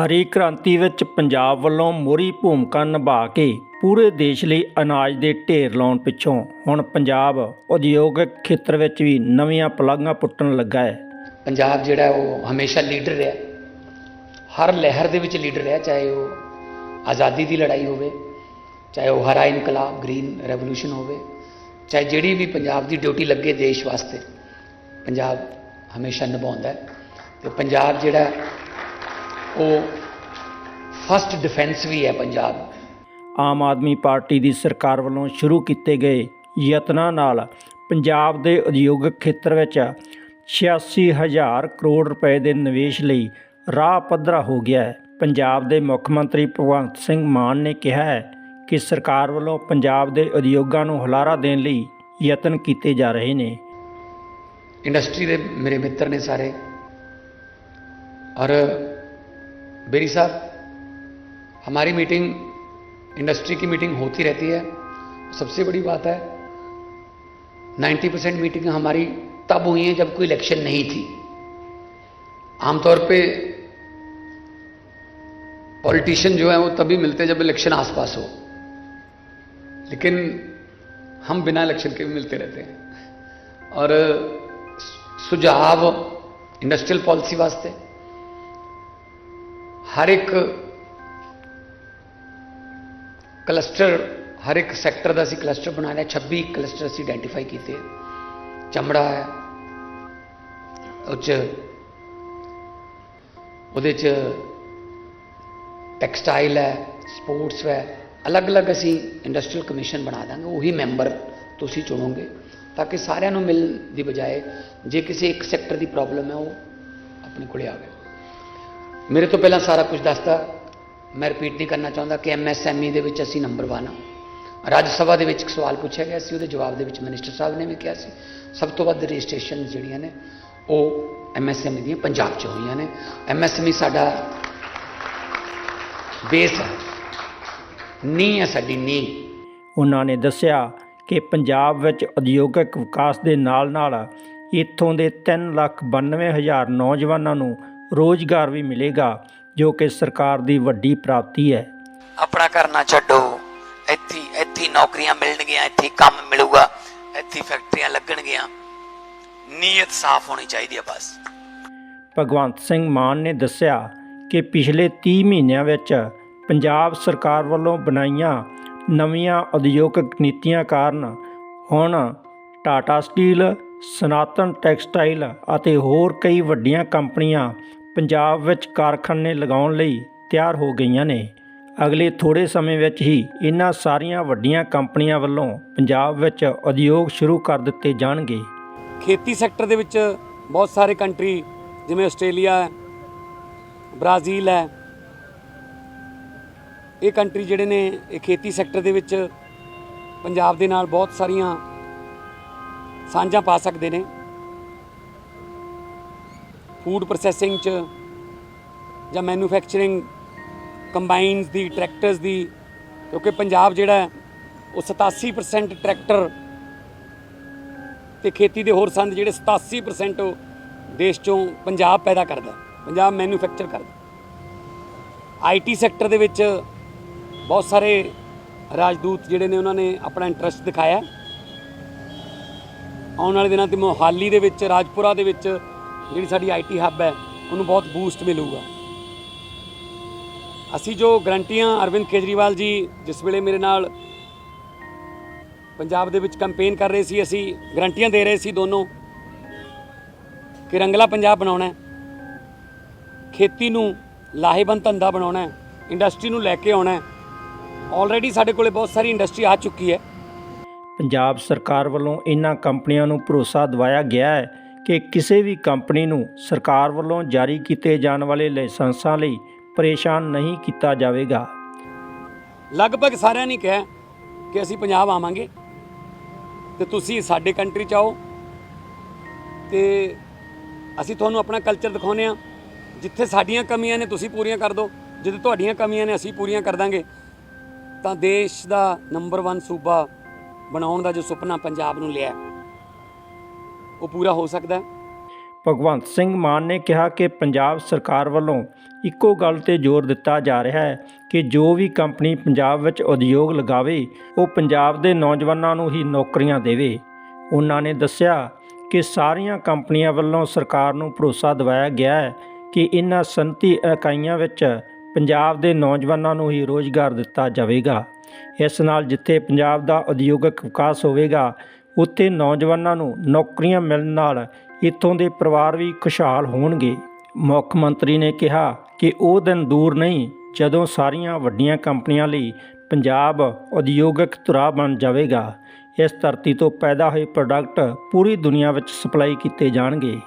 ਹਰੀ ਕ੍ਰਾਂਤੀ ਵਿੱਚ ਪੰਜਾਬ ਵੱਲੋਂ ਮੋਰੀ ਭੂਮਿਕਾ ਨਿਭਾ ਕੇ ਪੂਰੇ ਦੇਸ਼ ਲਈ ਅਨਾਜ ਦੇ ਢੇਰ ਲਾਉਣ ਪਿੱਛੋਂ ਹੁਣ ਪੰਜਾਬ ਉਦਯੋਗਿਕ ਖੇਤਰ ਵਿੱਚ ਵੀ ਨਵੀਆਂ ਪਲਾਂਘਾਂ ਪੁੱਟਣ ਲੱਗਾ ਹੈ। ਪੰਜਾਬ ਜਿਹੜਾ ਉਹ ਹਮੇਸ਼ਾ ਲੀਡਰ ਰਿਹਾ। ਹਰ ਲਹਿਰ ਦੇ ਵਿੱਚ ਲੀਡਰ ਰਿਹਾ, ਚਾਹੇ ਉਹ ਆਜ਼ਾਦੀ ਦੀ ਲੜਾਈ ਹੋਵੇ, ਚਾਹੇ ਉਹ ਹਰਾ ਇਨਕਲਾਬ, ਗ੍ਰੀਨ ਰੈਵੋਲੂਸ਼ਨ ਹੋਵੇ, ਚਾਹੇ ਜਿਹੜੀ ਵੀ ਪੰਜਾਬ ਦੀ ਡਿਊਟੀ ਲੱਗੇ ਦੇਸ਼ ਵਾਸਤੇ, ਪੰਜਾਬ ਹਮੇਸ਼ਾ ਨਿਭਾਉਂਦਾ ਹੈ। ਤੇ ਪੰਜਾਬ ਜਿਹੜਾ ਉਹ ਫਸਟ ਡਿਫੈਂਸ ਵੀ ਹੈ ਪੰਜਾਬ। ਆਮ ਆਦਮੀ ਪਾਰਟੀ ਦੀ ਸਰਕਾਰ ਵੱਲੋਂ ਸ਼ੁਰੂ ਕੀਤੇ ਗਏ ਯਤਨਾਂ ਨਾਲ ਪੰਜਾਬ ਦੇ ਉਦਯੋਗਿਕ ਖੇਤਰ ਵਿੱਚ 86000 ਕਰੋੜ ਰੁਪਏ ਦੇ ਨਿਵੇਸ਼ ਲਈ ਰਾਹ ਪੱਧਰਾ ਹੋ ਗਿਆ ਹੈ। ਪੰਜਾਬ ਦੇ ਮੁੱਖ ਮੰਤਰੀ ਭਗਵੰਤ ਸਿੰਘ ਮਾਨ ਨੇ ਕਿਹਾ ਹੈ ਕਿ ਸਰਕਾਰ ਵੱਲੋਂ ਪੰਜਾਬ ਦੇ ਉਦਯੋਗਾਂ ਨੂੰ ਹੁਲਾਰਾ ਦੇਣ ਲਈ ਯਤਨ ਕੀਤੇ ਜਾ ਰਹੇ ਨੇ। ਇੰਡਸਟਰੀ ਦੇ ਮੇਰੇ ਮਿੱਤਰ ਨੇ ਸਾਰੇ। ਔਰ बेरी साहब, हमारी मीटिंग इंडस्ट्री की मीटिंग होती रहती है। सबसे बड़ी बात है 90 परसेंट मीटिंग हमारी तब हुई है जब कोई इलेक्शन नहीं थी। आमतौर पे पॉलिटिशियन जो है वो तभी मिलते हैं जब इलेक्शन आसपास हो। लेकिन हम बिना इलेक्शन के भी मिलते रहते हैं। और सुझाव इंडस्ट्रियल पॉलिसी वास्ते ਹਰ ਇੱਕ ਕਲਸਟਰ ਹਰ ਇੱਕ ਸੈਕਟਰ ਦਾ ਅਸੀਂ ਕਲਸਟਰ ਬਣਾ ਲਿਆ 26 ਕਲਸਟਰ ਅਸੀਂ ਆਇਡੈਂਟੀਫਾਈ ਕੀਤੇ ਆ ਚਮੜਾ ਹੈ ਉਹ 'ਚ ਉਹਦੇ ਚ ਟੈਕਸਟਾਈਲ ਹੈ ਸਪੋਰਟਸ ਹੈ ਅਲੱਗ-ਅਲੱਗ ਅਸੀਂ ਇੰਡਸਟਰੀਅਲ ਕਮਿਸ਼ਨ ਬਣਾ ਦਾਂਗੇ ਉਹੀ ਮੈਂਬਰ ਤੁਸੀਂ ਚੁਣੋਗੇ ਤਾਂ ਕਿ ਸਾਰਿਆਂ ਨੂੰ ਮਿਲਣ ਦੀ ਬਜਾਏ ਜੇ ਕਿਸੇ ਇੱਕ ਸੈਕਟਰ ਦੀ ਪ੍ਰੋਬਲਮ ਹੈ ਉਹ ਆਪਣੇ ਕੋਲੇ ਆਵੇ ਮੇਰੇ ਤੋਂ ਪਹਿਲਾਂ ਸਾਰਾ ਕੁਝ ਦੱਸਤਾ। ਮੈਂ ਰਿਪੀਟ ਨਹੀਂ ਕਰਨਾ ਚਾਹੁੰਦਾ ਕਿ ਐਮਐਸਐਮਈ ਦੇ ਵਿੱਚ ਅਸੀਂ ਨੰਬਰ 1 ਆ ਰਾਜ ਸਭਾ ਦੇ ਵਿੱਚ ਇੱਕ ਸਵਾਲ ਪੁੱਛਿਆ ਗਿਆ ਸੀ, ਉਹਦੇ ਜਵਾਬ ਦੇ ਵਿੱਚ ਮਿਨਿਸਟਰ ਸਾਹਿਬ ਨੇ ਵੀ ਕਿਹਾ ਸੀ। ਸਭ ਤੋਂ ਵੱਧ ਰਜਿਸਟ੍ਰੇਸ਼ਨ ਜਿਹੜੀਆਂ ਨੇ, ਉਹ ਐਮਐਸਐਮਈ ਦੀਆਂ ਪੰਜਾਬ 'ਚ ਹੋਈਆਂ ਨੇ। ਐਮਐਸਐਮਈ ਸਾਡਾ ਬੇਸ ਹੈ। ਨੀਂਹ ਹੈ ਸਾਡੀ ਨੀਂਹ। ਉਹਨਾਂ ਨੇ ਦੱਸਿਆ ਕਿ ਪੰਜਾਬ ਵਿੱਚ ਉਦਯੋਗਿਕ ਵਿਕਾਸ ਦੇ ਨਾਲ-ਨਾਲ ਇੱਥੋਂ ਦੇ 392000 ਨੌਜਵਾਨਾਂ ਨੂੰ ਰੋਜ਼ਗਾਰ ਵੀ ਮਿਲੇਗਾ ਜੋ ਕਿ ਸਰਕਾਰ ਦੀ ਵੱਡੀ ਪ੍ਰਾਪਤੀ ਹੈ। ਆਪਣਾ ਕਰਨਾ ਛੱਡੋ। ਇੱਥੇ ਇੱਥੇ ਨੌਕਰੀਆਂ ਮਿਲਣਗੀਆਂ ਇੱਥੇ ਕੰਮ ਮਿਲੂਗਾ ਇੱਥੇ ਫੈਕਟਰੀਆਂ ਲੱਗਣਗੀਆਂ। ਨੀਅਤ ਸਾਫ਼ ਹੋਣੀ ਚਾਹੀਦੀ ਹੈ ਬਸ। ਭਗਵੰਤ ਸਿੰਘ ਮਾਨ ਨੇ ਦੱਸਿਆ ਕਿ ਪਿਛਲੇ 30 ਮਹੀਨਿਆਂ ਵਿੱਚ ਪੰਜਾਬ ਸਰਕਾਰ ਵੱਲੋਂ ਬਣਾਈਆਂ ਨਵੀਆਂ ਉਦਯੋਗਿਕ ਨੀਤੀਆਂ ਕਾਰਨ ਹੁਣ ਟਾਟਾ ਸਟੀਲ ਸਨਾਤਨ ਟੈਕਸਟਾਈਲ ਅਤੇ ਹੋਰ ਕਈ ਵੱਡੀਆਂ ਕੰਪਨੀਆਂ ਪੰਜਾਬ ਵਿੱਚ ਕਾਰਖਾਨੇ ਲਗਾਉਣ ਲਈ ਤਿਆਰ ਹੋ ਗਈਆਂ ਨੇ। ਅਗਲੇ ਥੋੜੇ ਸਮੇਂ ਵਿੱਚ ਹੀ ਇਹਨਾਂ ਸਾਰੀਆਂ ਵੱਡੀਆਂ ਕੰਪਨੀਆਂ ਵੱਲੋਂ ਪੰਜਾਬ ਵਿੱਚ ਉਦਯੋਗ ਸ਼ੁਰੂ ਕਰ ਦਿੱਤੇ ਜਾਣਗੇ। ਖੇਤੀ ਸੈਕਟਰ ਦੇ ਵਿੱਚ ਬਹੁਤ ਸਾਰੇ ਕੰਟਰੀ, ਜਿਵੇਂ ਆਸਟ੍ਰੇਲੀਆ ਹੈ, ਬ੍ਰਾਜ਼ੀਲ ਹੈ, ਇਹ ਕੰਟਰੀ ਜਿਹੜੇ ਨੇ, ਇਹ ਖੇਤੀ ਸੈਕਟਰ ਦੇ ਵਿੱਚ ਪੰਜਾਬ ਦੇ ਨਾਲ ਬਹੁਤ ਸਾਰੀਆਂ ਸਾਂਝਾਂ ਪਾ ਸਕਦੇ ਨੇ। ਫੂਡ ਪ੍ਰੋਸੈਸਿੰਗ ਚ ਜਾਂ ਮੈਨੂਫੈਕਚਰਿੰਗ ਕੰਬਾਈਨਸ ਦੀ ਟਰੈਕਟਰਸ ਦੀ, ਕਿਉਂਕਿ ਪੰਜਾਬ ਜਿਹੜਾ ਉਹ 87% ਟਰੈਕਟਰ ਤੇ ਖੇਤੀ ਦੇ ਹੋਰ ਸੰਦ ਜਿਹੜੇ 87% ਉਹ ਦੇਸ਼ ਚੋਂ ਪੰਜਾਬ ਪੈਦਾ ਕਰਦਾ ਪੰਜਾਬ ਮੈਨੂਫੈਕਚਰ ਕਰਦਾ ਆਈਟੀ ਸੈਕਟਰ ਦੇ ਵਿੱਚ ਬਹੁਤ ਸਾਰੇ ਰਾਜਦੂਤ ਜਿਹੜੇ ਨੇ, ਉਹਨਾਂ ਨੇ ਆਪਣਾ ਇੰਟਰਸਟ ਦਿਖਾਇਆ ਆਉਣ ਵਾਲੇ ਦਿਨਾਂ ਤੇ ਮੋਹਾਲੀ ਦੇ ਵਿੱਚ, ਰਾਜਪੁਰਾ ਦੇ ਵਿੱਚ ਜਿਹੜੀ ਸਾਡੀ ਆਈਟੀ ਹੱਬ ਹੈ, ਉਹਨੂੰ ਬਹੁਤ ਬੂਸਟ ਮਿਲੂਗਾ। ਅਸੀਂ ਜੋ ਗਰੰਟੀਆਂ ਅਰਵਿੰਦ ਕੇਜਰੀਵਾਲ ਜੀ ਜਿਸ ਵੇਲੇ ਮੇਰੇ ਨਾਲ ਪੰਜਾਬ ਦੇ ਵਿੱਚ ਕੈਂਪੇਨ ਕਰ ਰਹੇ ਸੀ, ਅਸੀਂ ਗਰੰਟੀਆਂ ਦੇ ਰਹੇ ਸੀ ਦੋਨੋਂ ਕਿ ਰੰਗਲਾ ਪੰਜਾਬ ਬਣਾਉਣਾ ਹੈ, ਖੇਤੀ ਨੂੰ ਲਾਹੇਵੰਦ ਧੰਦਾ ਬਣਾਉਣਾ ਹੈ ਇੰਡਸਟਰੀ ਨੂੰ ਲੈ ਕੇ ਆਉਣਾ ਹੈ। ਆਲਰੇਡੀ ਸਾਡੇ ਕੋਲੇ ਬਹੁਤ ਸਾਰੀ ਇੰਡਸਟਰੀ ਆ ਚੁੱਕੀ ਹੈ। ਪੰਜਾਬ ਸਰਕਾਰ ਵੱਲੋਂ ਇਹਨਾਂ ਕੰਪਨੀਆਂ ਨੂੰ ਭਰੋਸਾ ਦਿਵਾਇਆ ਗਿਆ ਹੈ ਕਿ ਕਿਸੇ ਵੀ ਕੰਪਨੀ ਨੂੰ ਸਰਕਾਰ ਵੱਲੋਂ ਜਾਰੀ ਕੀਤੇ ਜਾਣ ਵਾਲੇ ਲਾਇਸੈਂਸਾਂ ਲਈ ਪਰੇਸ਼ਾਨ ਨਹੀਂ ਕੀਤਾ ਜਾਵੇਗਾ। ਲਗਭਗ ਸਾਰਿਆਂ ਨੇ ਕਿਹਾ ਕਿ ਅਸੀਂ ਪੰਜਾਬ ਆਵਾਂਗੇ ਤੇ ਤੁਸੀਂ ਸਾਡੇ ਕੰਟਰੀ ਚ ਆਓ ਤੇ ਅਸੀਂ ਤੁਹਾਨੂੰ ਆਪਣਾ ਕਲਚਰ ਦਿਖਾਉਂਦੇ ਆ ਜਿੱਥੇ ਸਾਡੀਆਂ ਕਮੀਆਂ ਨੇ ਤੁਸੀਂ ਪੂਰੀਆਂ ਕਰ ਦਿਓ। ਜਿੱਥੇ ਤੁਹਾਡੀਆਂ ਕਮੀਆਂ ਨੇ ਅਸੀਂ ਪੂਰੀਆਂ ਕਰ ਦਾਂਗੇ। ਤਾਂ ਦੇਸ਼ ਦਾ ਨੰਬਰ 1 ਸੂਬਾ ਬਣਾਉਣ ਦਾ ਜੋ ਸੁਪਨਾ ਪੰਜਾਬ ਨੂੰ ਲਿਆ ਉਹ ਪੂਰਾ ਹੋ ਸਕਦਾ ਹੈ? ਭਗਵੰਤ ਸਿੰਘ ਮਾਨ ਨੇ ਕਿਹਾ ਕਿ ਪੰਜਾਬ ਸਰਕਾਰ ਵੱਲੋਂ ਇੱਕੋ ਗੱਲ ਤੇ ਜ਼ੋਰ ਦਿੱਤਾ ਜਾ ਰਿਹਾ ਹੈ ਕਿ ਜੋ ਵੀ ਕੰਪਨੀ ਪੰਜਾਬ ਵਿੱਚ ਉਦਯੋਗ ਲਗਾਵੇ, ਉਹ ਪੰਜਾਬ ਦੇ ਨੌਜਵਾਨਾਂ ਨੂੰ ਹੀ ਨੌਕਰੀਆਂ ਦੇਵੇ। ਉਹਨਾਂ ਨੇ ਦੱਸਿਆ ਕਿ ਸਾਰੀਆਂ ਕੰਪਨੀਆਂ ਵੱਲੋਂ ਸਰਕਾਰ ਨੂੰ ਭਰੋਸਾ ਦਿਵਾਇਆ ਗਿਆ ਹੈ ਕਿ ਇਹਨਾਂ ਸਨਅਤੀ ਇਕਾਈਆਂ ਵਿੱਚ ਪੰਜਾਬ ਦੇ ਨੌਜਵਾਨਾਂ ਨੂੰ ਹੀ ਰੋਜ਼ਗਾਰ ਦਿੱਤਾ ਜਾਵੇਗਾ। ਇਸ ਨਾਲ ਜਿੱਥੇ ਪੰਜਾਬ ਦਾ ਉਦਯੋਗਿਕ ਵਿਕਾਸ ਹੋਵੇਗਾ ਉੱਥੇ ਨੌਜਵਾਨਾਂ ਨੂੰ ਨੌਕਰੀਆਂ ਮਿਲਣ ਨਾਲ ਇੱਥੋਂ ਦੇ ਪਰਿਵਾਰ ਵੀ ਖੁਸ਼ਹਾਲ ਹੋਣਗੇ। ਮੁੱਖ ਮੰਤਰੀ ਨੇ ਕਿਹਾ ਕਿ ਉਹ ਦਿਨ ਦੂਰ ਨਹੀਂ, ਜਦੋਂ ਸਾਰੀਆਂ ਵੱਡੀਆਂ ਕੰਪਨੀਆਂ ਲਈ ਪੰਜਾਬ ਉਦਯੋਗਿਕ ਧੁਰਾ ਬਣ ਜਾਵੇਗਾ। ਇਸ ਧਰਤੀ ਤੋਂ ਪੈਦਾ ਹੋਏ ਪ੍ਰੋਡਕਟ ਪੂਰੀ ਦੁਨੀਆ ਵਿੱਚ ਸਪਲਾਈ ਕੀਤੇ ਜਾਣਗੇ।